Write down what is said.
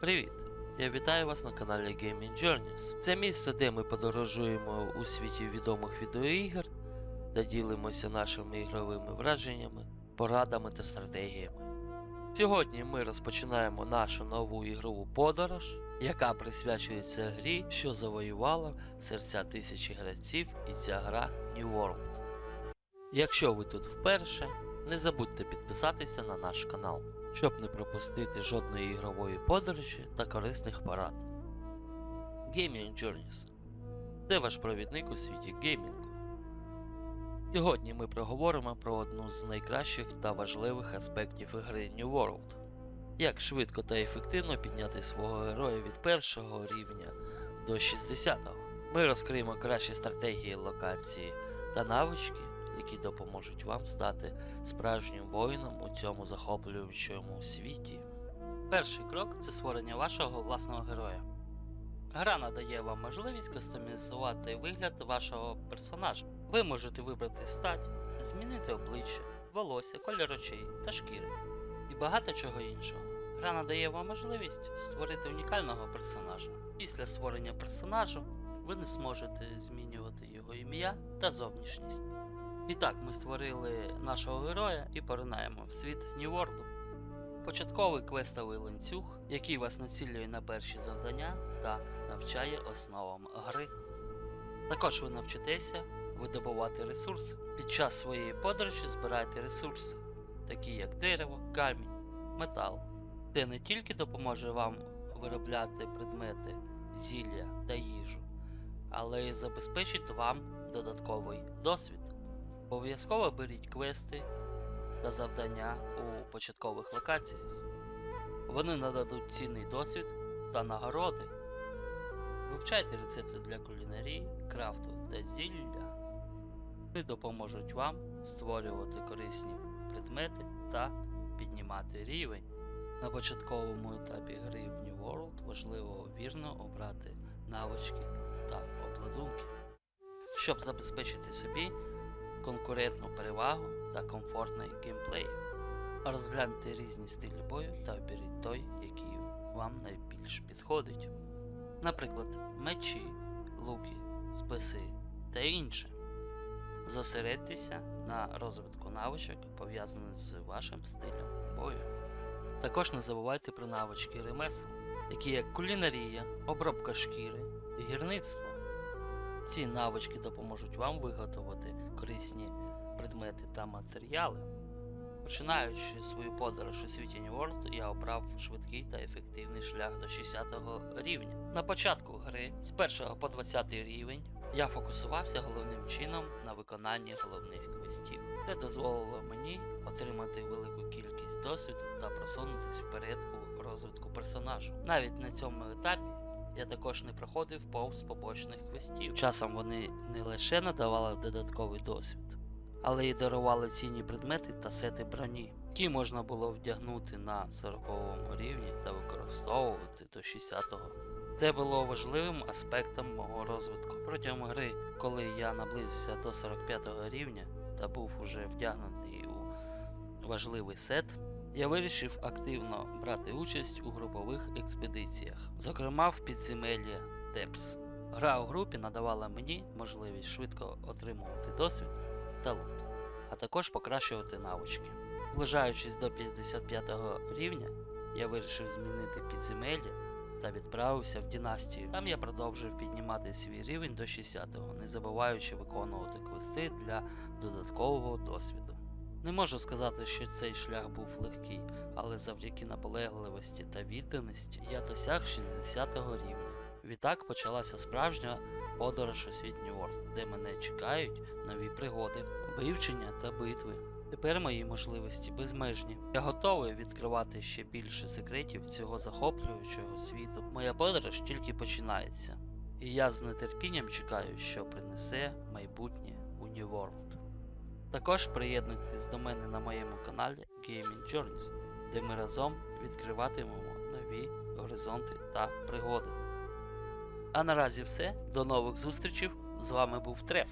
Привіт! Я вітаю вас на каналі Gaming Journeys. Це місце, де ми подорожуємо у світі відомих відеоігр та ділимося нашими ігровими враженнями, порадами та стратегіями. Сьогодні ми розпочинаємо нашу нову ігрову подорож, яка присвячується грі, що завоювала серця тисячі гравців, і ця гра New World. Якщо ви тут вперше, не забудьте підписатися на наш канал, щоб не пропустити жодної ігрової подорожі та корисних порад. Gaming Journeys це ваш провідник у світі геймінгу. Сьогодні ми проговоримо про одну з найкращих та важливих аспектів ігри New World. Як швидко та ефективно підняти свого героя від першого рівня до 60-го. Ми розкриємо кращі стратегії локації та навички, які допоможуть вам стати справжнім воїном у цьому захоплюючому світі. Перший крок це створення вашого власного героя. Гра надає вам можливість кастомізувати вигляд вашого персонажа. Ви можете вибрати стать, змінити обличчя, волосся, колір очей та шкіри і багато чого іншого. Гра надає вам можливість створити унікального персонажа. Після створення персонажу ви не зможете змінювати його ім'я та зовнішність. І так, ми створили нашого героя і поринаємо в світ Нью-Ворду. Початковий квестовий ланцюг, який вас націлює на перші завдання та навчає основам гри. Також ви навчитеся видобувати ресурси. Під час своєї подорожі збирайте ресурси, такі як дерево, камінь, метал. Це не тільки допоможе вам виробляти предмети, зілля та їжу, але й забезпечить вам додатковий досвід. Обов'язково беріть квести та завдання у початкових локаціях. Вони нададуть цінний досвід та нагороди. Вивчайте рецепти для кулінарії, крафту та зілля. Вони допоможуть вам створювати корисні предмети та піднімати рівень. На початковому етапі гри в New World важливо вірно обрати навички та обладунки, щоб забезпечити собі конкурентну перевагу та комфортний геймплей. Розгляньте різні стилі бою та оберіть той, який вам найбільш підходить. Наприклад, мечі, луки, списи та інше. Зосередьтеся на розвитку навичок, пов'язаних з вашим стилем бою. Також не забувайте про навички ремесел, які як кулінарія, обробка шкіри гірництво. Ці навички допоможуть вам виготовити корисні предмети та матеріали. Починаючи свою подорож у світі New World, я обрав швидкий та ефективний шлях до 60 рівня. На початку гри з 1 по 20 рівень я фокусувався головним чином на виконанні головних квестів. Це дозволило мені отримати велику кількість досвіду та просунутися вперед у розвитку персонажу. Навіть на цьому етапі я також не проходив повз побочних квестів. Часом вони не лише надавали додатковий досвід, але й дарували цінні предмети та сети броні, які можна було вдягнути на 40 рівні та використовувати до 60-го. Це було важливим аспектом мого розвитку. Протягом гри, коли я наблизився до 45 рівня та був уже вдягнений у важливий сет, я вирішив активно брати участь у групових експедиціях, зокрема в підземеллі Депс. Гра у групі надавала мені можливість швидко отримувати досвід та лут, а також покращувати навички. Наближаючись до 55 рівня, я вирішив змінити підземелля та відправився в Дінастію. Там я продовжив піднімати свій рівень до 60-го, не забуваючи виконувати квести для додаткового досвіду. Не можу сказати, що цей шлях був легкий, але завдяки наполегливості та відданості я досяг 60-го рівня. Відтак почалася справжня подорож у світ Нью-Йорк, де мене чекають нові пригоди, вивчення та битви. Тепер мої можливості безмежні. Я готовий відкривати ще більше секретів цього захоплюючого світу. Моя подорож тільки починається, і я з нетерпінням чекаю, що принесе майбутнє у New World. Також приєднуйтесь до мене на моєму каналі Gaming Journeys, де ми разом відкриватимемо нові горизонти та пригоди. А наразі все. До нових зустрічей. З вами був Треф.